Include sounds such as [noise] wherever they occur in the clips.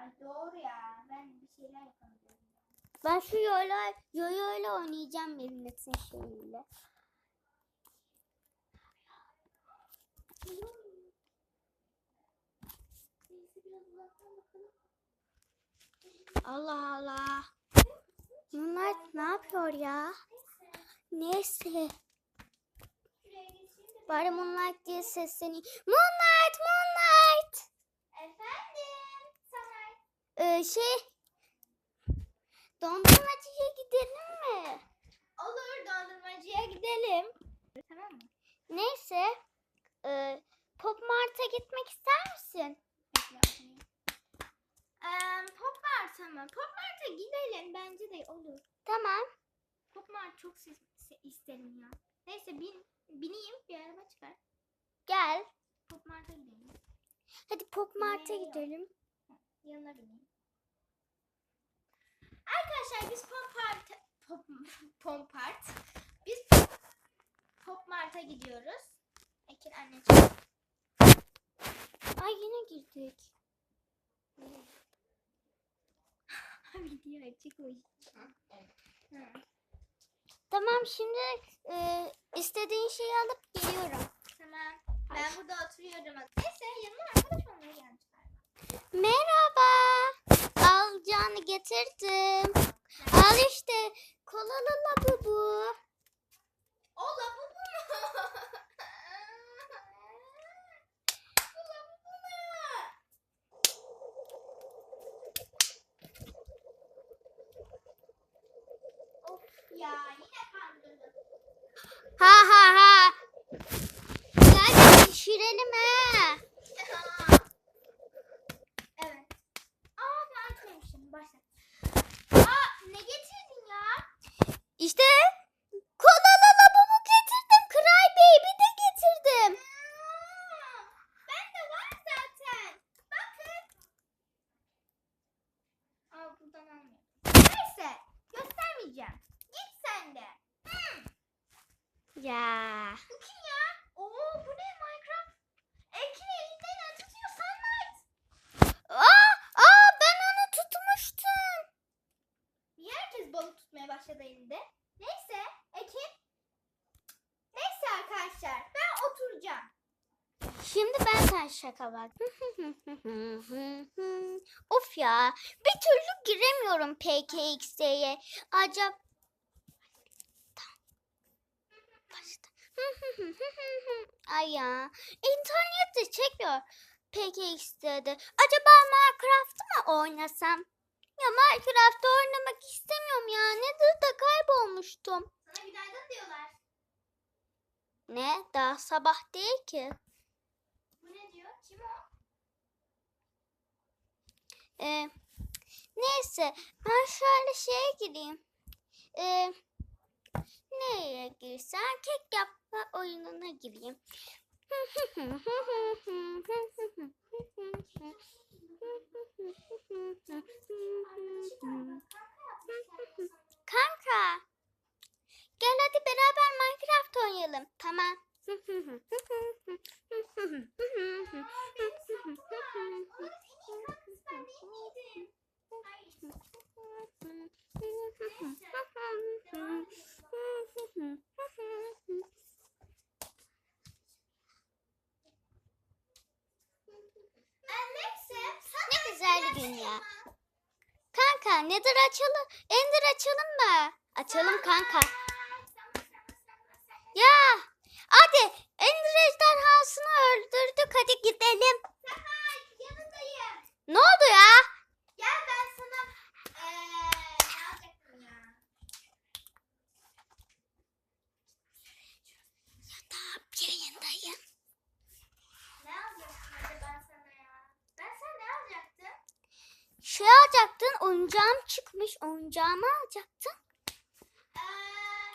Ay doğru ya. Ben bir şeyler yapamıyorum. Ben şu yoyla, yoyoyla oynayacağım uzaktan bakalım. Allah Allah. Bunlar ne yapıyor ya? Neyse. Bari Moonlight diye. Moonlight, Moonlight. Efendim. Sana. Ee, şey. Dondurmacıya gidelim mi? Olur dondurmacıya gidelim. Tamam mı? Neyse. Ee, Pop Mart'a gitmek ister misin? Eee Pop Mart'a mı? Pop Mart'a gidelim. Bence de olur. Tamam. Pop Mart çok isterim ya. Neyse bin, bineyim bir araba çıkar. Gel. Pop Mart'a gidelim. Hadi Pop Mart'a gidelim. Yanına bineyim. Arkadaşlar biz Pop, Pop Mart biz Pop Mart'a gidiyoruz. Ekin anneciğim. Ay yine girdik. [laughs] Video. Hı. Tamam şimdi e, istediğin şeyi alıp geliyorum. Tamam. Ben burada oturuyorum. Neyse yanıma arkadaş olmaya gelmiş galiba. Merhaba. Alacağını getirdim. Al işte. Kolalı labubu. O lavabo mu? Bu mu? Ya yine kandırdım. Ha ha ha. Gel pişirelim ha. evet. Aa ben açmamışım. Başla. Ne getirdin ya? İşte kolalı labubu getirdim. Cry Baby de getirdim. Aa, Ben de var zaten. Bakın. Aa buradan almıyorum. Neyse göstermeyeceğim. Git sen de. Ya. Bu kim ya? Oo bu ne Minecraft? Ekin elinden tutuyor Sunlight. Aa, aa ben onu tutmuştum. Niye herkes balık tutmaya başladı elinde? Neyse Ekin. Neyse arkadaşlar ben oturacağım. Şimdi ben sen şaka bak. [laughs] of ya. Bir türlü giremiyorum PKX'ye. Acaba. Ay ya. İnternet de çekmiyor. PKX'de de. Acaba Minecraft'ı mı oynasam? Ya Minecraft'ta oynamak istemiyorum ya. Nedir de kaybolmuştum. Sana günaydın diyorlar. Ne? Daha sabah değil ki. Bu ne diyor? Kim o? Ee, neyse ben şöyle şeye gireyim. Ee, nereye girsem kek yapma oyununa gireyim. Kanka. Gel hadi beraber Minecraft oynayalım. Tamam. [laughs] Gün ya. Kanka nedir açalım? Ender açalım mı? Açalım kanka. Ya hadi Ender ejderhasını öldürdük hadi gidelim. Ne oldu ya? Gel ben sana eee ne alacaktım ya? Yayındayım. Ne alacaktım acaba ben sana ya? Ben sana ne alacaktım? Şey alacaktın oyuncağım çıkmış oyuncağımı alacaktın. Eee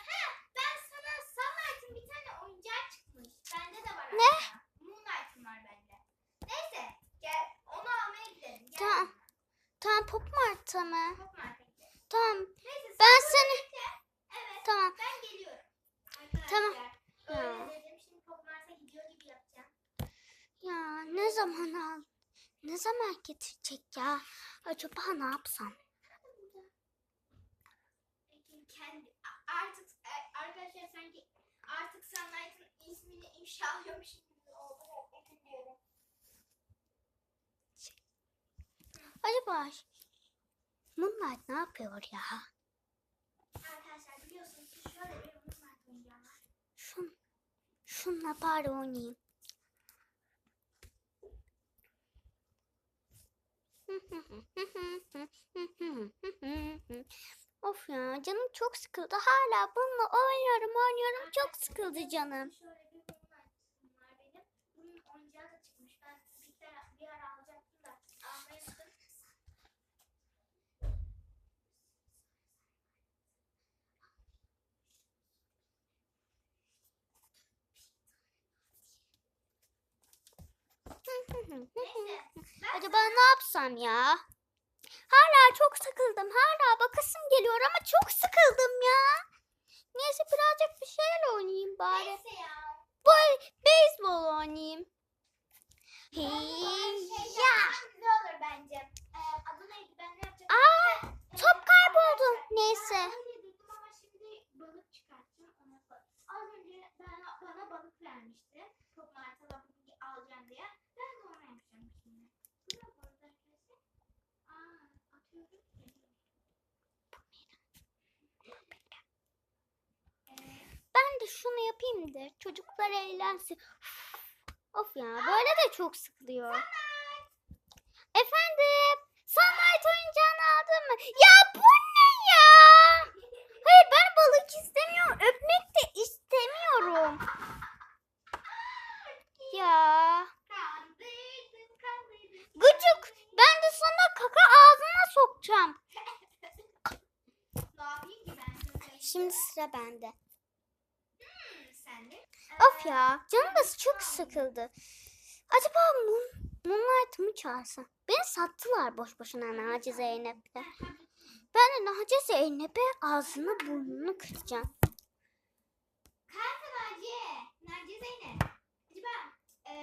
he ben sana Sunlight'ın bir tane oyuncağı çıkmış. Bende de var. Ne? Moonlight'ın var bende. Neyse gel onu almaya gidelim. Gel. Tamam. Tamam Pop Mart'a mı? Pop Mart'a gidelim. Tamam. Neyse sen Ben seni- bekle. Evet Tamam. ben geliyorum. Arkadaşlar. Tamam. Öyle Ya. dedim şimdi Pop Mart'a gidiyor gibi yapacağım. Ya ne zaman al? Ne zaman getirecek ya? Acaba ne yapsam? Ekin kendi a- artık e, arkadaşlar sanki artık Sunlight'ın inşa alıyormuş gibi oldu. Diyorum. Acaba Moonlight ne yapıyor ya? Arkadaşlar biliyorsunuz ki şöyle bir Moonlight oyuncağı var. Şun, şunla bari oynayayım. of ya canım çok sıkıldı. Hala bununla oynuyorum oynuyorum. Çok sıkıldı canım. Şöyle bir Moonlight var benim. Bunun oyuncağı da çıkmış. Ben bir, kere, bir ara alacaktım da almayı Neyse. Acaba ne yapsam ya? Hala çok sıkıldım. Hala bakasım geliyor ama çok sıkıldım ya. Neyse birazcık bir şeyle oynayayım bari. Neyse ya. Boy, beyzbol oynayayım. Şey Ya. güzel olur bence. Ee, adı neydi? Ben ne? Aa, Ee, top kayboldu. Neyse. Az önce bana, bana balık vermişti. Martıla balık alacağım diye. Ben de ona yapacağım şimdi. Bu ne bu arada arkadaşlar? Aa, atıyorum. Ee, Ben de şunu yapayım da çocuklar eğlensin. Of ya böyle de çok sıkılıyor. Efendim? Sunlight oyuncağını aldın mı? Ya bu ne ya? Hayır ben balık istemiyorum. Öpmek de istemiyorum. Ya. Gıcık. Ben de sana kaka ağzına sokacağım. [laughs] Şimdi sıra bende. Of ya canım da çok sıkıldı. Acaba Moon, Moonlight mı çağırsam? Beni sattılar boş boşuna Naci Zeynep'le. Ben de Naci Zeynep'e ağzını burnunu kıracağım. Kanka Naciye. Naciye Zeynep. Acaba e,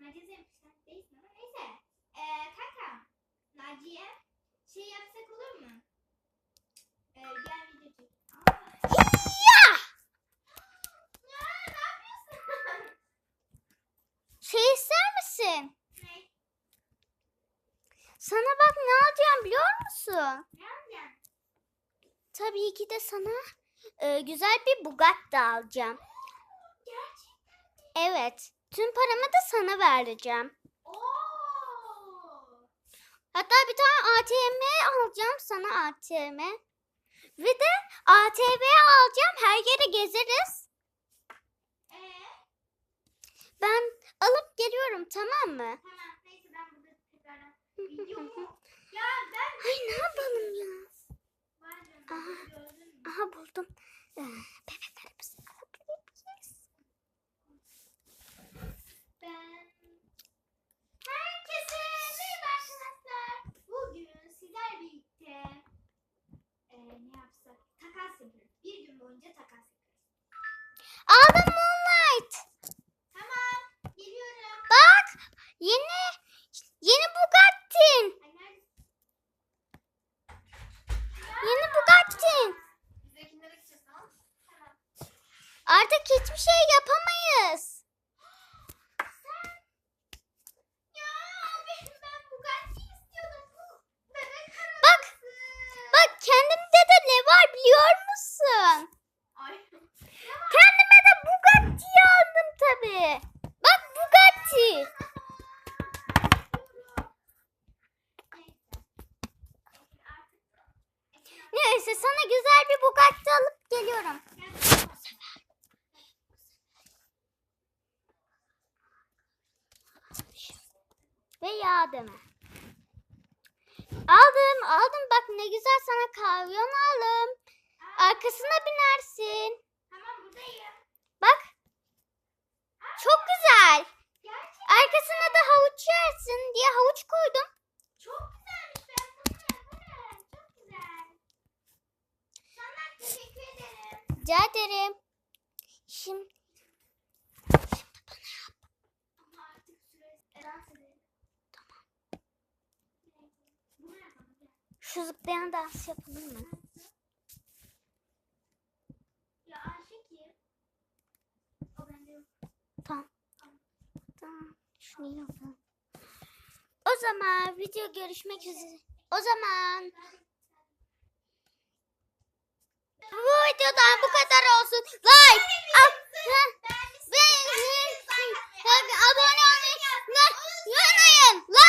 Naciye Zeynep sen değilsin ama neyse. E, kanka Naciye şey yapsak olur mu? E, gel video çek. Aa. Ya! Ya ne yapıyorsun? Şey ister misin? ne? Sana bak ne alacağım biliyor musun? Ne yapacaksın? Tabii ki de sana e, güzel bir Bugatti alacağım. Evet. Tüm paramı da sana vereceğim. Hatta bir tane ATM alacağım sana ATM. Ve de ATV alacağım. Her yere gezeriz. Ee, Ben alıp geliyorum tamam mı? tamam neyse ben burada tekrardan? [laughs] Ya ben Ay ne yapalım ya? Aha. Aha buldum. Bebeklerimizi alabiliriz. Ben herkese merhaba arkadaşlar. Bugün sizler birlikte e, ne yapsak? Takas yapıyoruz. Bir gün boyunca takas yapıyoruz. Aldım Moonlight. Tamam, geliyorum. Bak yeni yeni Bugatti'in. Ay, nerede? Yeni Bugatti'in. Biz Ekinlere gideceğiz tamam mı? Tamam. Artık hiçbir şey yapamayız. Sen ya benim ben Bugatti istiyordum. Bu bebek Bak arabası. bak kendimde de ne var biliyor musun? Ay. Kendime de Bugatti aldım tabii. Bak Bugatti. Neyse sana güzel bir Bugatti alıp geliyorum. Ve yağ deme. Aldım aldım bak ne güzel sana kamyon aldım. Arkasına binersin. Tamam buradayım. Bak çok güzel. Gerçekten Arkasına da havuç yersin diye havuç koydum. çok güzelmiş. Ben bu ne? Bu ne? Çok güzel. Sana teşekkür ederim. Rica ederim. Şimdi Şu zıplayan dans yapalım mı? Ya Ayşe kim? O bende. Tamam. Tamam. Şunu yapalım. O zaman video görüşmek üzere. O zaman bu videodan bu kadar olsun. Like, ab ve abone olmayı unutmayın.